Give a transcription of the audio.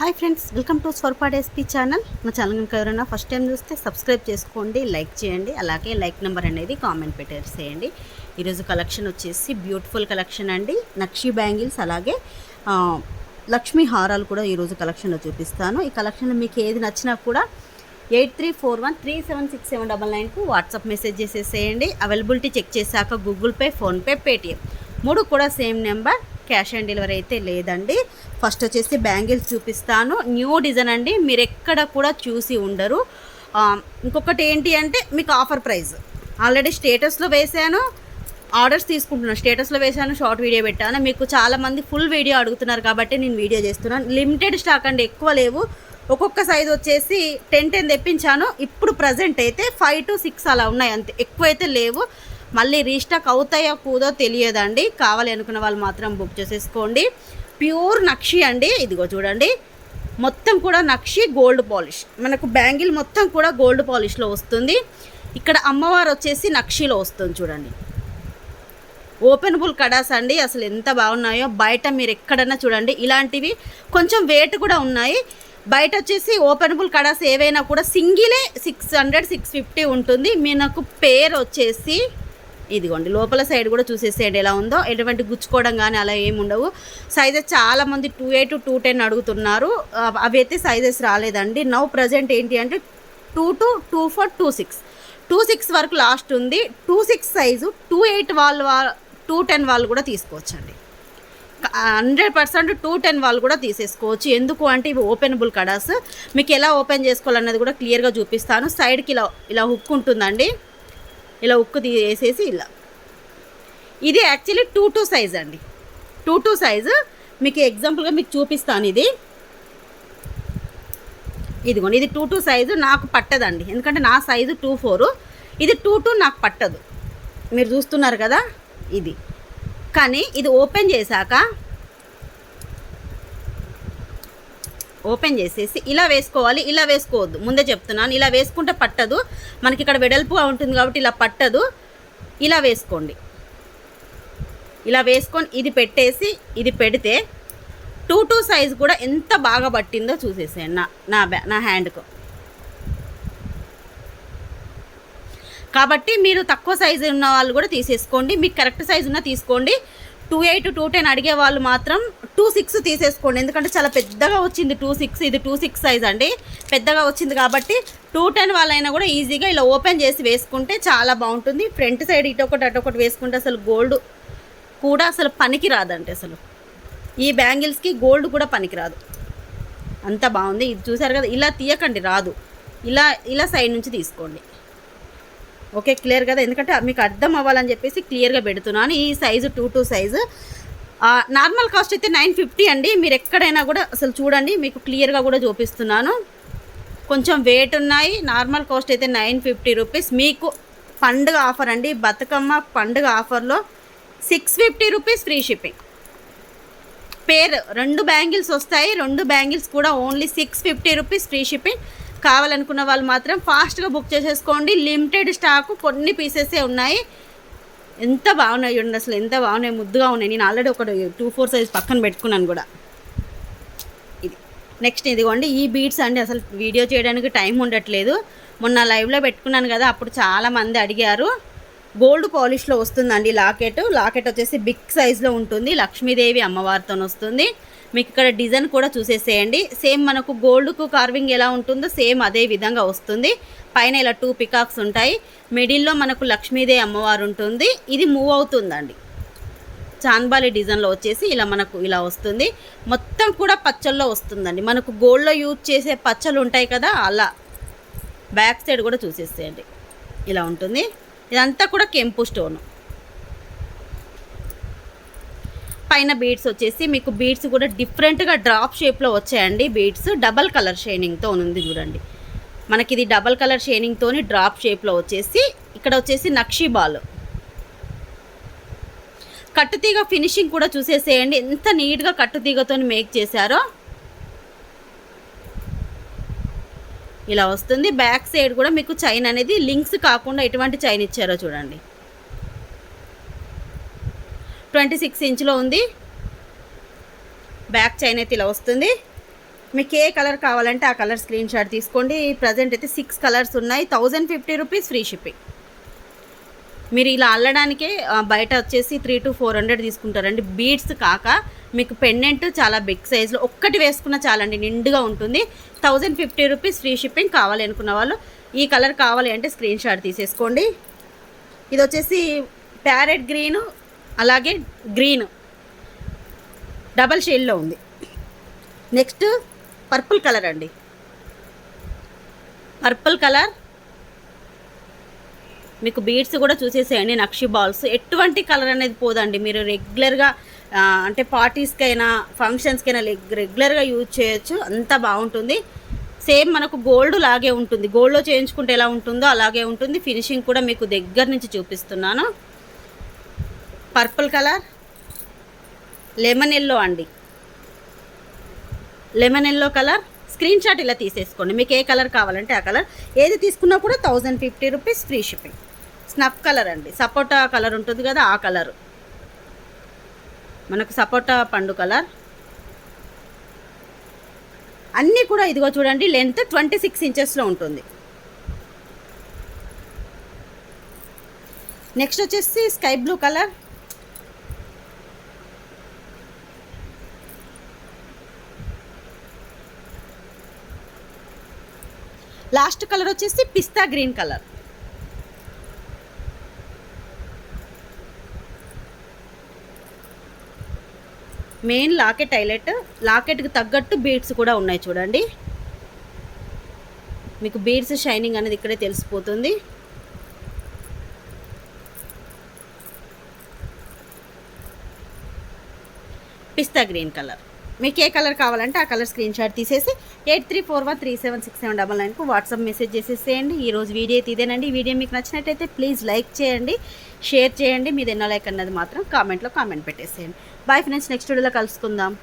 Hi friends welcome to స్వర్పాడ్ SP channel. మా channel కనుక ఎవరైనా ఫస్ట్ టైం చూస్తే సబ్స్క్రైబ్ చేసుకోండి లైక్ చేయండి అలాగే లైక్ నెంబర్ అనేది కామెంట్ పెట్టేసేయండి. ఈరోజు కలెక్షన్ వచ్చేసి బ్యూటిఫుల్ కలెక్షన్ అండి. నక్షి బ్యాంగిల్స్ అలాగే లక్ష్మీ హారాలు కూడా ఈరోజు కలెక్షన్లో చూపిస్తాను. ఈ కలెక్షన్లో మీకు ఏది నచ్చినా కూడా eight three four one three seven six seven double నైన్కు WhatsApp message చేసేసేయండి. అవైలబిలిటీ చెక్ చేశాక గూగుల్ పే ఫోన్పే పేటిఎం. మూడు కూడా same number. Cash on delivery అయితే లేదండి. ఫస్ట్ వచ్చేసి బ్యాంగిల్స్ చూపిస్తాను. న్యూ డిజైన్ అండి. మీరు ఎక్కడ కూడా చూసి ఉండరు. ఇంకొకటి ఏంటి అంటే మీకు ఆఫర్ ప్రైస్. ఆల్రెడీ స్టేటస్లో వేసాను ఆర్డర్స్ తీసుకుంటున్నాను స్టేటస్లో వేసాను షార్ట్ వీడియో పెట్టాను. మీకు చాలామంది ఫుల్ వీడియో అడుగుతున్నారు కాబట్టి నేను వీడియో చేస్తున్నాను. లిమిటెడ్ స్టాక్ అండి ఎక్కువ లేవు. ఒక్కొక్క సైజ్ వచ్చేసి టెన్ టెన్ తెప్పించాను. ఇప్పుడు ప్రజెంట్ అయితే ఫైవ్ టు సిక్స్ అలా ఉన్నాయి అంతే. ఎక్కువ అయితే లేవు. మళ్ళీ రీస్టాక్ అవుతాయో కూదో తెలియదండి. కావాలి అనుకున్న వాళ్ళు మాత్రం బుక్ చేసేసుకోండి. ప్యూర్ నక్షి అండి. ఇదిగో చూడండి. మొత్తం కూడా నక్షి గోల్డ్ పాలిష్. మనకు బ్యాంగిల్ మొత్తం కూడా గోల్డ్ పాలిష్లో వస్తుంది. ఇక్కడ అమ్మవారు వచ్చేసి నక్షిలో వస్తుంది చూడండి. ఓపెనబుల్ కడాస్ అండి. అసలు ఎంత బాగున్నాయో. బయట మీరు ఎక్కడన్నా చూడండి. ఇలాంటివి కొంచెం వెయిట్ కూడా ఉన్నాయి. బయట వచ్చేసి ఓపెనబుల్ కడాస్ ఏవైనా కూడా సింగిలే సిక్స్ హండ్రెడ్ సిక్స్ ఫిఫ్టీ ఉంటుంది. మీకు పేరు వచ్చేసి ఇదిగోండి లోపల సైడ్ కూడా చూసేసేయండి ఎలా ఉందో ఎటువంటి గుచ్చుకోవడం కానీ అలా ఏమి ఉండవు. సైజెస్ చాలామంది టూ ఎయిట్ టూ టెన్ అడుగుతున్నారు. అవి అయితే సైజెస్ రాలేదండి. నౌ ప్రజెంట్ ఏంటి అంటే two two two four two six two six వరకు లాస్ట్ ఉంది. Two six size two eight వాళ్ళు టూ టెన్ వాళ్ళు కూడా తీసుకోవచ్చండి. హండ్రెడ్ పర్సెంట్ టూ టెన్ వాళ్ళు కూడా తీసేసుకోవచ్చు. ఎందుకు అంటే ఇవి ఓపెనబుల్ కడాస్ మీకు ఎలా ఓపెన్ చేసుకోవాలన్నది కూడా క్లియర్గా చూపిస్తాను. సైడ్కి ఇలా ఇలా హుక్ ఉంటుందండి. ఇలా ఉక్కు తీసేసి ఇలా. ఇది యాక్చువల్లీ టూ టూ సైజ్ అండి. టూ టూ సైజు మీకు ఎగ్జాంపుల్గా మీకు చూపిస్తాను ఇది. ఇదిగోండి ఇది టూ టూ సైజు నాకు పట్టదండి. ఎందుకంటే నా సైజు టూ ఫోరు ఇది టూ టూ నాకు పట్టదు. మీరు చూస్తున్నారు కదా ఇది. కానీ ఇది ఓపెన్ చేశాక ఓపెన్ చేసేసి ఇలా వేసుకోవాలి ఇలా వేసుకోవద్దు. ముందే చెప్తున్నాను ఇలా వేసుకుంటే పట్టదు. మనకి ఇక్కడ వెడల్పుగా ఉంటుంది కాబట్టి ఇలా పట్టదు. ఇలా వేసుకోండి. ఇలా వేసుకొని ఇది పెట్టేసి ఇది పెడితే టూ టూ సైజ్ కూడా ఎంత బాగా పట్టిందో చూసేసాను నా నా బ్యా నా హ్యాండ్కు. కాబట్టి మీరు తక్కువ సైజు ఉన్న వాళ్ళు కూడా తీసేసుకోండి. మీకు కరెక్ట్ సైజు ఉన్న తీసుకోండి. టూ ఎయిట్ టూ టెన్ అడిగే వాళ్ళు మాత్రం టూ సిక్స్ తీసేసుకోండి. ఎందుకంటే చాలా పెద్దగా వచ్చింది టూ సిక్స్ ఇది టూ సిక్స్ సైజ్ అండి. పెద్దగా వచ్చింది కాబట్టి టూ టెన్ వాళ్ళైనా కూడా ఈజీగా ఇలా ఓపెన్ చేసి వేసుకుంటే చాలా బాగుంటుంది. ఫ్రంట్ సైడ్ ఇటు ఒకటి అటు ఒకటి వేసుకుంటే అసలు గోల్డ్ కూడా అసలు పనికి రాదండి అసలు. ఈ బ్యాంగిల్స్కి గోల్డ్ కూడా పనికిరాదు. అంత బాగుంది. ఇది చూసారు కదా ఇలా తీయకండి రాదు. ఇలా ఇలా సైడ్ నుంచి తీసుకోండి. ఓకే క్లియర్ కదా? ఎందుకంటే మీకు అర్థం అవ్వాలని చెప్పేసి క్లియర్గా పెడుతున్నాను. ఈ size two two size normal cost అయితే నైన్ ఫిఫ్టీ అండి. మీరు ఎక్కడైనా కూడా అసలు చూడండి మీకు క్లియర్గా కూడా చూపిస్తున్నాను. కొంచెం వెయిట్ ఉన్నాయి. నార్మల్ కాస్ట్ అయితే నైన్ ఫిఫ్టీ రూపీస్. మీకు పండుగ ఆఫర్ అండి. బతుకమ్మ పండుగ ఆఫర్లో six fifty rupees free shipping. పేరు రెండు బ్యాంగిల్స్ వస్తాయి. రెండు బ్యాంగిల్స్ కూడా only six fifty rupees free shipping. కావాలనుకున్న వాళ్ళు మాత్రం ఫాస్ట్గా బుక్ చేసేసుకోండి. లిమిటెడ్ స్టాక్ కొన్ని పీసెసే ఉన్నాయి. ఎంత బాగున్నాయి చూడండి అసలు ఎంత బాగున్నాయి ముద్దుగా ఉన్నాయి. నేను ఆల్రెడీ ఒక టూ ఫోర్ సైజ్ పక్కన పెట్టుకున్నాను కూడా. ఇది. నెక్స్ట్ ఇదిగోండి ఈ బీట్స్ అండి. అసలు వీడియో చేయడానికి టైం ఉండట్లేదు. మొన్న లైవ్లో పెట్టుకున్నాను కదా అప్పుడు చాలా మంది అడిగారు. గోల్డ్ పాలిష్లో వస్తుందండి లాకెట్ లాకెట్ వచ్చేసి బిగ్ సైజ్లో ఉంటుంది. లక్ష్మీదేవి అమ్మవారితో వస్తుంది. మీకు ఇక్కడ డిజైన్ కూడా చూసేసేయండి. సేమ్ మనకు గోల్డ్కు కార్వింగ్ ఎలా ఉంటుందో సేమ్ అదే విధంగా వస్తుంది. పైన ఇలా టూ పికాక్స్ ఉంటాయి. మిడిల్లో మనకు లక్ష్మీదేవి అమ్మవారు ఉంటుంది. ఇది మూవ్ అవుతుందండి. చాన్బాలి డిజైన్లో వచ్చేసి ఇలా మనకు ఇలా వస్తుంది. మొత్తం కూడా పచ్చల్లో వస్తుందండి. మనకు గోల్డ్లో యూజ్ చేసే పచ్చలు ఉంటాయి కదా అలా. బ్యాక్ సైడ్ కూడా చూసేసేయండి. ఇలా ఉంటుంది. ఇదంతా కూడా కెంపు స్టోను. పైన బీడ్స్ వచ్చేసి మీకు బీడ్స్ కూడా డిఫరెంట్గా డ్రాప్ షేప్లో వచ్చాయండి. బీడ్స్ డబల్ కలర్ షైనింగ్తో ఉంది చూడండి. మనకి ఇది డబల్ కలర్ షైనింగ్తోని డ్రాప్ షేప్లో వచ్చేసి ఇక్కడ వచ్చేసి నక్షీ బాల్ కట్టుతీగ ఫినిషింగ్ కూడా చూసేసేయండి. ఎంత నీట్గా కట్టుతీగతో మేక్ చేశారో. ఇలా వస్తుంది. బ్యాక్ సైడ్ కూడా మీకు చైన్ అనేది లింక్స్ కాకుండా ఎటువంటి చైన్ ఇచ్చారో చూడండి. ట్వంటీ సిక్స్ ఇంచ్లో ఉంది. బ్యాక్ చైన్ అయితే ఇలా వస్తుంది. మీకు ఏ కలర్ కావాలంటే ఆ కలర్ స్క్రీన్ షాట్ తీసుకోండి. ప్రజెంట్ అయితే సిక్స్ కలర్స్ ఉన్నాయి. Thousand fifty rupees free shipping. మీరు ఇలా అల్లడానికే బయట వచ్చేసి త్రీ టు ఫోర్ హండ్రెడ్ తీసుకుంటారండి. బీడ్స్ కాక మీకు పెండెంట్ చాలా బిగ్ సైజులో ఒక్కటి వేసుకున్న చాలండి నిండుగా ఉంటుంది. Thousand fifty rupees free shipping కావాలి అనుకున్న వాళ్ళు ఈ కలర్ కావాలి అంటే స్క్రీన్ షాట్ తీసేసుకోండి. ఇది వచ్చేసి ప్యారెట్ గ్రీను అలాగే గ్రీన్ డబల్ షేడ్లో ఉంది. నెక్స్ట్ పర్పుల్ కలర్ అండి. Purple colour. మీకు బీడ్స్ కూడా చూసేసేయండి నక్షి బాల్స్. ఎటువంటి కలర్ అనేది పోదండి. మీరు రెగ్యులర్గా అంటే పార్టీస్కైనా ఫంక్షన్స్కైనా రెగ్యులర్గా యూజ్ చేయొచ్చు. అంత బాగుంటుంది. సేమ్ మనకు గోల్డ్ లాగే ఉంటుంది. గోల్డ్లో చేయించుకుంటే ఎలా ఉంటుందో అలాగే ఉంటుంది. ఫినిషింగ్ కూడా మీకు దగ్గర నుంచి చూపిస్తున్నాను. Purple colour? లెమన్ ఎల్లో అండి. Lemon yellow colour? Screen shot ఇలా తీసేసుకోండి. మీకు ఏ కలర్ కావాలంటే ఆ కలర్. ఏది తీసుకున్నా కూడా thousand fifty rupees free shipping. స్నప్ colour అండి. సపోటా కలర్ ఉంటుంది కదా ఆ కలర్. మనకు సపోటా పండు కలర్. అన్నీ కూడా ఇదిగో చూడండి లెంత్ ట్వంటీ సిక్స్ ఇంచెస్లో ఉంటుంది. నెక్స్ట్ వచ్చేసి sky blue colour. Last colour వచ్చేసి పిస్తా green colour. Main locket highlight లాకెట్కి తగ్గట్టు బీడ్స్ కూడా ఉన్నాయి చూడండి. మీకు బీడ్స్ షైనింగ్ అనేది ఇక్కడే తెలిసిపోతుంది. పిస్తా గ్రీన్ కలర్. మీకు ఏ కలర్ కావాలంటే ఆ కలర్ స్క్రీన్ షాట్ తీసేసి eight three four one three seven six seven double నైన్కు WhatsApp message చేసేసేయండి. ఈ రోజు వీడియో అయితే ఇదేనండి. ఈ వీడియో మీకు నచ్చినట్టయితే ప్లీజ్ లైక్ చేయండి షేర్ చేయండి. మీది ఎన్నో లైక్ అన్నది మాత్రం కామెంట్లో కామెంట్ పెట్టేసేయండి. బాయ్ ఫ్రెండ్స్ నెక్స్ట్ వీడియోలో కలుసుకుందాం.